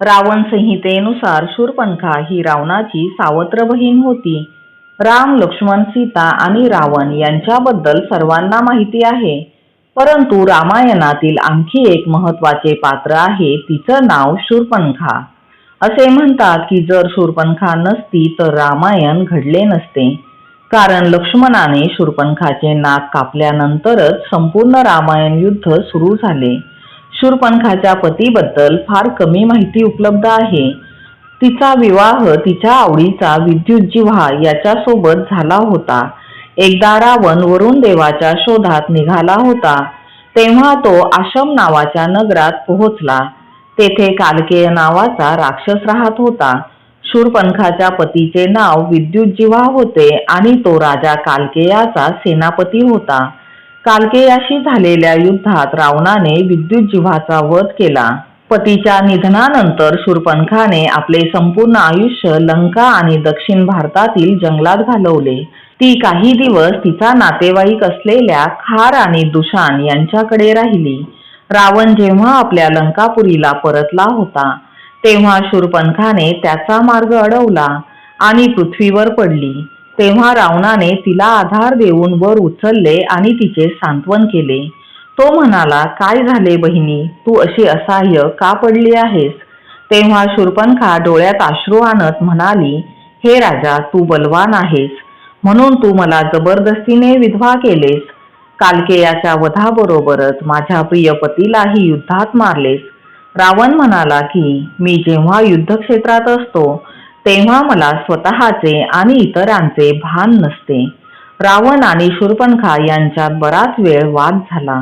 रावण संहितेनुसार शूरपंखा ही रावणाची सावत्र बहीण होती. राम लक्ष्मण सीता आणि रावण यांच्याबद्दल सर्वांना माहिती आहे. परंतु रामायणातील आणखी एक महत्त्वाचे पात्र आहे तिचं नाव शूरपंखा. असे म्हणतात की जर शूरपंखा नसती तर रामायण घडले नसते. कारण लक्ष्मणाने शूरपंखाचे नाक कापल्यानंतरच संपूर्ण रामायण युद्ध सुरू झाले. शूरपंखाच्या पतीबद्दल फार कमी माहिती उपलब्ध आहे. तिचा विवाह तिच्या आवडीचा विद्युत जिव्हा याच्यासोबत झाला होता. एकदा रावण वरुण देवाच्या शोधात निघाला होता. तेव्हा तो आश्रम नावाच्या नगरात पोहोचला. तेथे कालकेय नावाचा राक्षस राहत होता. शूरपंखाच्या पतीचे नाव विद्युत जिव्हा होते आणि तो राजा कालकेयाचा सेनापती होता. कालकेयाशी झालेल्या युद्धात रावणाने विद्युत जीवाचा वध केला. पतीच्या निधनानंतर शूरपंखाने आपले संपूर्ण आयुष्य लंका आणि दक्षिण भारतातील जंगलात घालवले. ती काही दिवस तिचा नातेवाईक असलेल्या खार आणि दुशान यांच्याकडे राहिली. रावण जेव्हा आपल्या लंकापुरीला परतला होता तेव्हा शूरपंखाने त्याचा मार्ग अडवला आणि पृथ्वीवर पडली. तेव्हा रावणाने तिला आधार देऊन वर उचलले आणि तिचे सांत्वन केले. तो म्हणाला काय झाले बहिणी? तू अशी असह्य का पडली आहेस? तेव्हा शूर्पणखा डोळ्यात अश्रू आणत म्हणाली हे राजा तू बलवान आहेस. म्हणून तू मला जबरदस्तीने विधवा केलेस. कालकेयाच्या वधाबरोबरच माझ्या प्रिय पतीलाही युद्धात मारलेस. रावण म्हणाला की मी जेव्हा युद्धक्षेत्रात असतो तेव्हा मला स्वतःचे आणि इतरांचे भान नसते. रावण आणि शूर्पणखा यांच्यात बराच वेळ वाद झाला.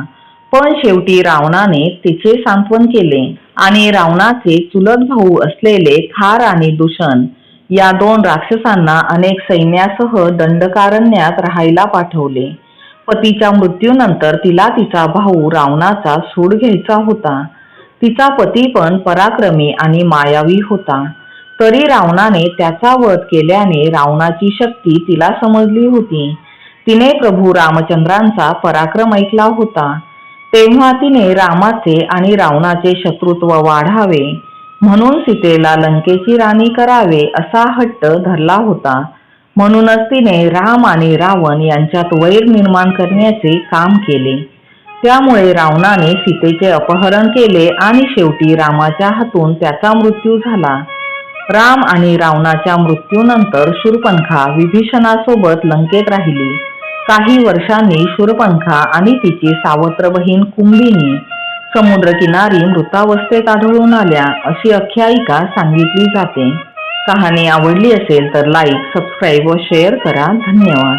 पण शेवटी रावणाने तिचे सांत्वन केले आणि रावणाचे चुलत भाऊ असलेले खार आणि दूषण या दोन राक्षसांना अनेक सैन्यासह दंडकारण्यात राहायला पाठवले. पतीच्या मृत्यूनंतर तिला तिचा भाऊ रावणाचा सूड घ्यायचा होता. तिचा पती पण पराक्रमी आणि मायावी होता. तरी रावणाने त्याचा वध केल्याने रावणाची शक्ती तिला समजली होती. तिने प्रभू रामचंद्रांचा पराक्रम ऐकला होता. तेव्हा तिने रामाचे आणि रावणाचे शत्रुत्व वाढावे म्हणून सीतेला लंकेची राणी करावे असा हट्ट धरला होता. म्हणूनच तिने राम आणि रावण यांच्यात वैर निर्माण करण्याचे काम केले. त्यामुळे रावणाने सीतेचे अपहरण केले आणि शेवटी रामाच्या हातून त्याचा मृत्यू झाला. राम आणि रावणाच्या मृत्यूनंतर शूरपंखा विभीषणासोबत लंकेत राहिली. काही वर्षांनी शूरपंखा आणि तिची सावत्र बहीण कुंभिनी समुद्रकिनारी मृतावस्थेत आढळून आल्या अशी आख्यायिका सांगितली जाते. कहाणी आवडली असेल तर लाईक सबस्क्राईब व शेअर करा. धन्यवाद.